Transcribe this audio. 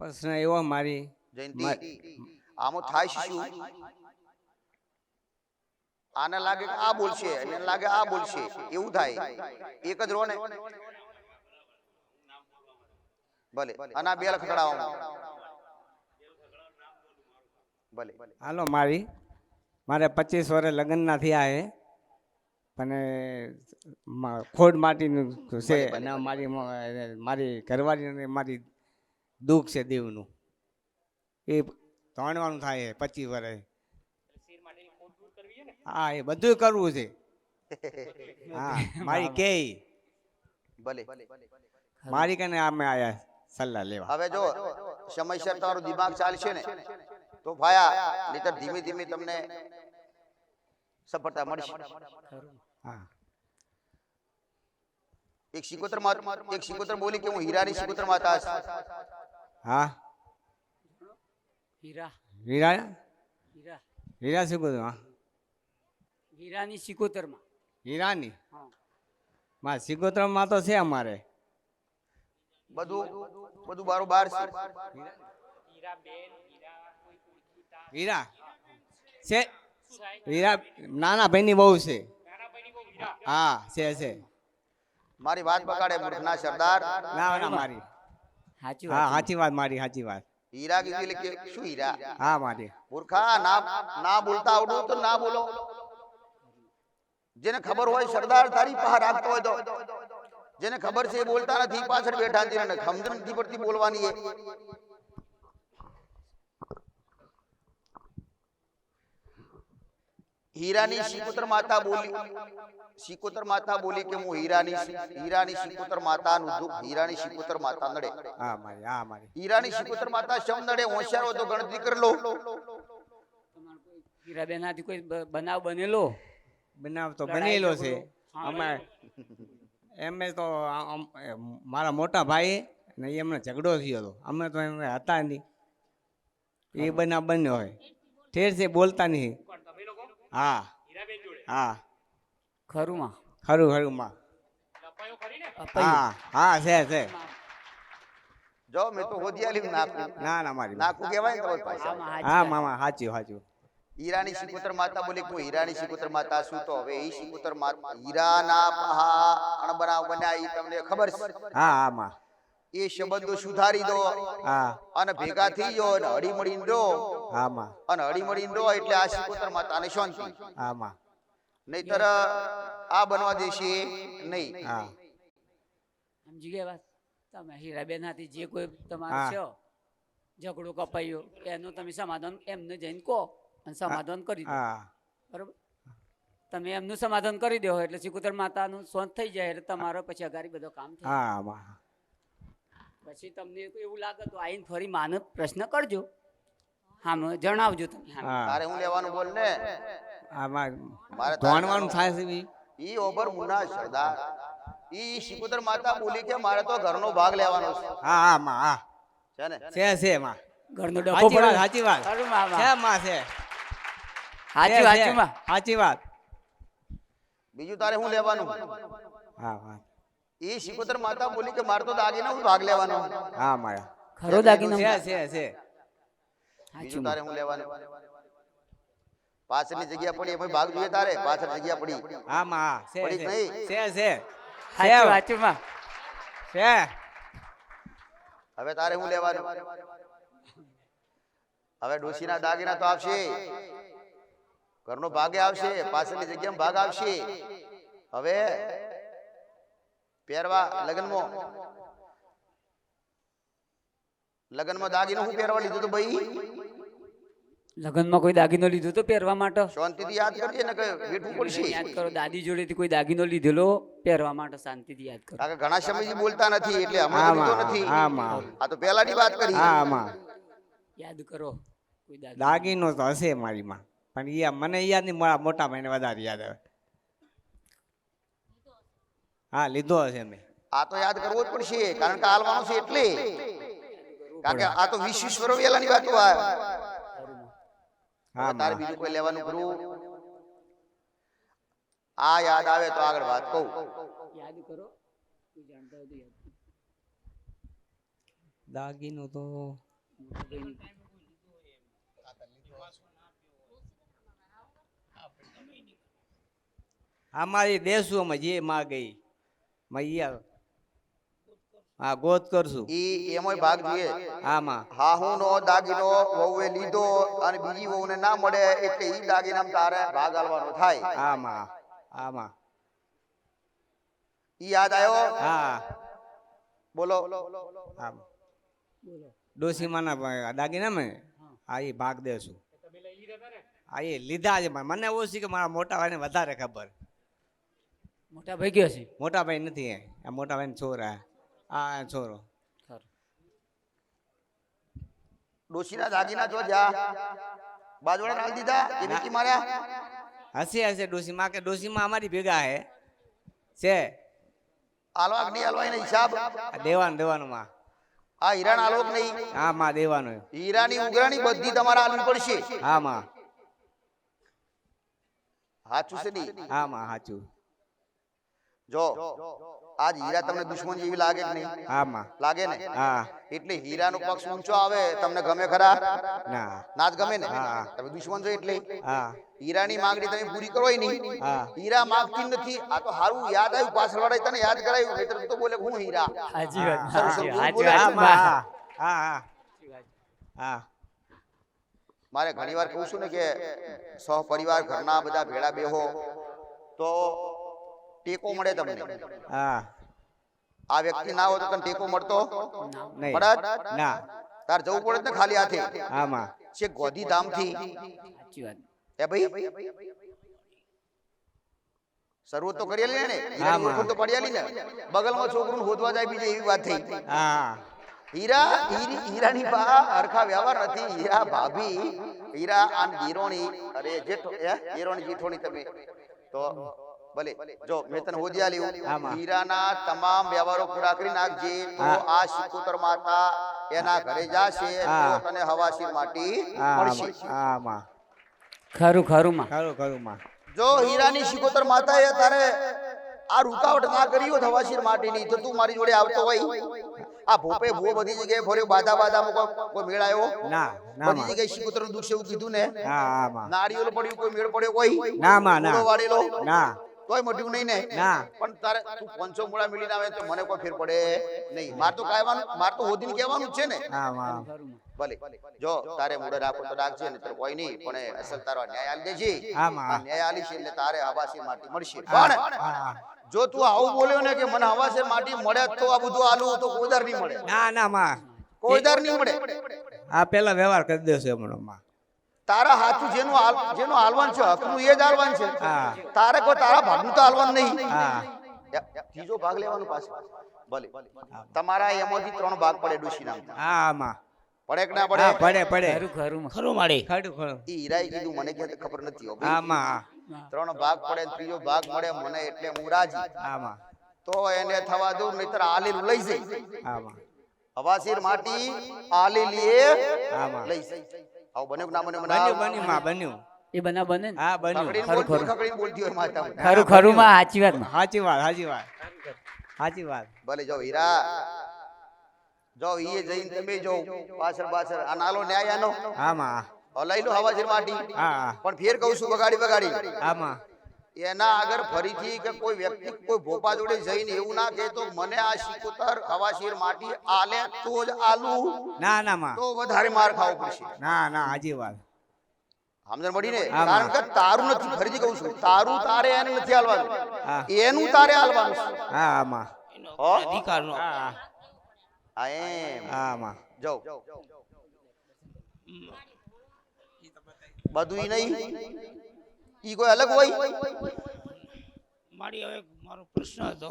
પ્રશ્ન એવો મારી જયંતિ. આમાં થાય છે શું? આને લાગે કે આ બોલશે એને લાગે આ બોલશે. એવું થાય. એક જ રો ને ભલે અને આ બે ખકડાવવામાં ભલે. હાલો મારી. મારે પચીસ વર્ષ લગ્નના થયા છે પણ ખોડ માટીનું છે. અને મારી મારી ઘરવાળી મારી દુઃખ છે દેવનું. એ ત્રણવાનું થાય છે પચીસ વર્ષ હા એ બધું કરવું છે. હા મારી કે ભલે. મારી કને અમે આયા સલાહ લેવા. હવે જો સમયસર તમારું દિમાગ ચાલશે ને તો ભાયા નહીતર ધીમે ધીમે તમને સફળતા મળશે. હા. એક સિકોતર માત એક સિકોતર બોલી કે હું હીરાની સિકોતર માતા છું. હા? હીરા. હીરા? હીરા. હીરા શું હા હીરાની સિકોતરમાં હીરાની? હા. માં સિગોત્રમમાં તો છે અમારે. બધું બધું બારો બાર હીરા છે? હીરા નાના ભાઈની બહુ છે. હા છે છે. મારી વાત બગાડે મૂર્ખના સરદાર. ના ના મારી. સાચી હા વાત સાચી વાત મારી સાચી વાત. હીરા કીધી એટલે કે શું હીરા? હા મારી. મૂર્ખા ના ના બોલતા આવડું તો ના બોલો. જેને ખબર હોય સરદાર તારી પાસે રાખતો હોય તો. જેને ખબર છે એ બોલતા નથી પાછળ બેઠા છે એને નથી પડતી બોલવાની હીરાની સિકોતર માતા બોલી. સિકોતર માતા બોલી. કે હું હીરાની હીરાની સિકોતર માતાનું દુઃખ હીરાની સિકોતર માતા નડે. હા મારી હા મારી. હીરાની સિકોતર માતા શમ નડે? હોશિયાર તો ગણતરી કરી લો. હીરાબેન હાથી કોઈ બનાવ બનેલો? બનાવ તો બનેલો છે. અમે એમે તો મારા મોટા ભાઈ ને એમને ઝઘડો થયો હતો. અમે તો એમ હતા નહીં. એ બનાવ બન્યો હોય. ઠેર છે બોલતા નહીં. હા. હા. ખરું માં ખરું ખરું માં હા હા છે છે. જો મેં તો હોદિયાલી નાખું ના ના મારી નાખું કહેવાય ને તમારી પાસે હા મામા સાચું સાચું હીરાની શિકુતર માતા બોલે કોઈ હીરાની શિકુતર માતા શું તો હવે? એ શિકુતર માતા હીરાના પહા અણબનાવ બન્યા એ તમને ખબર છે? હા હા માં. એ સંબંધો સુધારી દો હા. અને ભેગા થઈ ગયો અને હળી મળીને રહો હા માં અને હળી મળીને રહો એટલે આ સિકુતર માતાને શાંતિ. આમાં નહીતર આ બનવા દેશે નહીં. હા. સમજી ગયા વાત. તમે હીરાબેન હાથી જે કોઈ તમારું છે ઝઘડો કપાયો એનું તમે સમાધાન એમને જઈને કહો અને સમાધાન કરી દો. બરોબર? તમે એમનું સમાધાન કરી દો એટલે સિકોતર માતાનું સ્વંત થઈ જાય એટલે તમારો પછી અગારી બધો કામ થાય. પછી તમને એવું લાગે તો આઈને ફરી માનો પ્રશ્ન કરજો. હા જણાવજો તમે તારે હું લેવાનું બોલ ને? મારે ધોણવાનું થાય છે બી. ઈ ઓબર મુના સરદાર. ઈ સિકુતર માતા બોલી કે મારે તો ઘરનો ભાગ લેવાનો છે. હા હા માં હા. છે ને? છે છે માં. ઘરનો ડખો સાચી વાત પડે સાચી વાત. માં. છે માં છે. સાચી વાત છે. માં. સાચી વાત. બીજું તારે હું લેવાનું? હા હા. એ સિકોતર માતા બોલી કે મારે તો દાગીના હું ભાગ લેવાનો. હા મારા. ખરો દાગીનો. છે છે છે. બીજું તારે હું લેવાનું? પાછળની જગ્યા પડી એમાં ભાગ જોઈએ તારે? પાછળ જગ્યા પડી. હા માં છે પડી છે. છે છે. સાચું સાચું માં. છે. હવે તારે હું લેવાનું? હવે ડોશીના દાગીના તો આવશે. ઘરનો ભાગે આવશે પાછળની જગ્યામાં ભાગ આવશે. હવે પહેરવા લગ્નમાં. લગ્નમાં દાગીનો હું પહેરવા લીધું તો ભાઈ? લગ્નમાં કોઈ દાગીનો લીધો તો પહેરવા માટે? શાંતિથી યાદ કરજે ને કે બેઠવું પડશે યાદ કરો દાદી જોડેથી કોઈ દાગીનો લીધેલો પહેરવા માટે શાંતિથી યાદ કરો. કારણ કે ઘણા સમયથી બોલતા નથી એટલે હમણાં તો લીધો નથી. હા માં આ તો પહેલાની વાત કરી. હા માં યાદ કરો કોઈ દાગીનો. તો હશે મારી માં પણ એ મને યાદ નહીં મારા મોટા ભાઈને વધારે યાદ આવે. હા લીધો હશે મેં. આ તો યાદ કરવો જ પડશે કારણ કે હાલવાનું છે એટલે. કારણ કે આ તો વીસ વેલાની વાતો આ. હા તારે બીજું કોઈ લેવાનું ખરું આ યાદ આવે તો આગળ વાત કહું. યાદ કરો. દાગીનો તો અમારી દેશું અમે જે માં ગઈ મૈયા. હા ગોત કરશું. ઈ એમાંય ભાગ જોઈએ. આમાં. હાહુનો દાગીનો વહુએ લીધો અને બીજી વહુને ના મળે એટલે ઈ દાગીનામ તારે ભાગ આલવાનો થાય. આમાં આમાં. ઈ યાદ આવ્યો હા. બોલો. આમ ડોસીમાના દાગીના મે હા એ ભાગ દેશું. હા એ લીધા છે મને ઓછી કે મારા મોટા ભાઈને વધારે ખબર. મોટા ભાઈ ગયો છે? મોટા ભાઈ નથી એ. આ મોટા ભાઈ છોરા. આ છોરો. ડોશીના દાગીના જો જા બાજવાડા નાલ દીધા એ વિકી માર્યા? હસી હસે ડોશી માં કે ડોસીમાં અમારી ભેગા હે. છે. આલવા અગ્નિ આલવા એને હિસાબ. દેવાન દેવાનું દેવાનું માં. આ હીરાણ આલોક નહીં. હા માં દેવાનું હીરાની ઉઘરાણી બધી તમારે આલવી પડશે. હા માં. સાચું છે નહીં હા માં સાચું જો આજ હીરા તમને દુશ્મન જેવી લાગે કે નહીં? હા માં લાગે ને? હા. એટલે હીરાનો પક્ષ ઊંચો આવે તમને ગમે ખરા? ના. ના જ ગમે ને? હા. તમે દુશ્મન છો એટલે? હા. હીરાની માંગણી તમે પૂરી કરો નહીં. હા. હીરા માંગતી નથી. આ તો હારું યાદ આવ્યું પાછળ વાળા તને યાદ કરાયું. નહીતર તો બોલે હું હીરા? હાજી વાત. હા. હા હા મારે ઘણીવાર કહું છું ને કે સહ પરિવાર ઘરના બધા ભેળા બેહો. તો ટેકો મળે તમને. હા. આ વ્યક્તિ ના હોય તો તને ટેકો મળતો? નહીં. પડત ના. તાર જવું પડે ને ખાલી હાથે? હા માં છે ગોધી ધામથી? સાચી વાત. એ ભાઈ? શરૂઆત તો કરી લે ને તો પડી ને. બગલમાં છોકરું હોદવા જાય બીજી એવી વાત થઈ. હા. હીરા હીરી હીરાની બા હરખા વ્યવહાર નથી. હીરા ભાભી હીરા આન ગીરોણી. અરે જેઠો એ ગીરોણી જેઠોણી તમે. તો ભલે. જો મેં તને હોદિયા લ્યું હીરાના તમામ વ્યવહારો પૂરા કરી નાખજે. તો આ શિકોતર માતા એના ઘરે જાશે તો તને હવાશીર માટી મળશે. હા માં ખરું ખરું માં ખરું ખરું માં જો હીરાની શિકોતર એ તારે આ રૂકાવટ ના કરી હોત હવાશીર માટીની તો તું મારી જોડે આવતો હોય. આ ભોપે ભો બધી જગ્યાએ ફર્યો બાધા બાધામાં કોઈ કોઈ મેળ આવ્યો ના ના બધી જગ્યાએ જગ્યાએ શિકોતરનું દુઃખ છે એવું કીધું ને? હા હા નાળિયેર પડ્યું કોઈ મેળ પડ્યો કોઈ? ના માં ના. વાળેલો? ના. તોય મોઢું નહીં ને? ના. પણ તારે તું પંચો મૂળા મિલીને આવે તો મને કોઈ ફેર પડે નહીં. માર તો કહેવાનું માર તો હોદીને કહેવાનું છે ને. ભલે. જો તારે મૂળે રાખો તો રાખજે ને કોઈ નહીં પણ અસલ તારો ન્યાય આલી દેજે. ન્યાય આલી છે એટલે તારે હવાસી માટી મળશે. પણ જો તું આવું બોલ્યો ને કે મને હવાસે માટી મળે તો આ બધું આલું તો કોઈદાર નહીં મળે. ના ના માં. કોઈદાર નહીં મળે. આ પેલા વ્યવહાર કરી દેશે હમણાં માં. તારા હાથું જેનું જેનું હાલવાન છે હકનું એ જ હાલવાન છે. તારે કોઈ તારા ભાગનું તો હાલવાન નહીં. હા. ત્રીજો ભાગ લેવાનો પાછો. ભલે. તમારા એમાંથી ત્રણ ભાગ પડે ડોશીના હા માં પડે કે ના પડે? પડે પડે. ખરું ખરું. ખરું માડી. ખરું ખરું. ઈ હીરાએ કીધું મને ક્યાં ખબર નથી હો હા. માં ત્રણ ભાગ પડે ત્રીજો ભાગ મળે મને એટલે હું રાજી. હા માં તો એને થવા દઉં નહીતર આલેલું લઈ જઈ. હા માં હવાસીર માટી આલેલીએ હા માં લઈ જઈ. આવું બન્યું ના બન્યું? બન્યું બન્યું માં બન્યું. એ બના બને હા બન્યું. ખરું, ખરું. ખકડીને બોલતી હોય માતા ખરું ખરું માં સાચી વાત સાચી વાત સાચી વાત. સાચી વાત. ભલે જો હીરા. જો ઈએ જઈને તમે જો પાછળ પાછળ. આ નાલો ન્યાય આનો. હા માં. લઈ લો હવાસીર માટી હા હા. પણ ફેર કહું છું બગાડી બગાડી હા માં. એના આગળ ફરીથી કે કોઈ વ્યક્તિ કોઈ ભોપા જોડે જઈને એવું ના કે તો મને આ શિકોતર હવાશીર માટી આલે તો જ આલુ. ના ના માં. તો વધારે માર ખાવો પડશે. ના ના સાચી વાત. સમજણ પડી ને? કારણ કે તારું નથી ફરીથી કહું છું તારું તારે એને નથી. હાલવાનું એનું તારે હાલવાનું છે. હા માં. અધિકારનો. હા હા. એમ. હા માં. જાઓ. બધું નહીં. ઈ કોઈ અલગ હોય? મારી હવે મારો પ્રશ્ન હતો.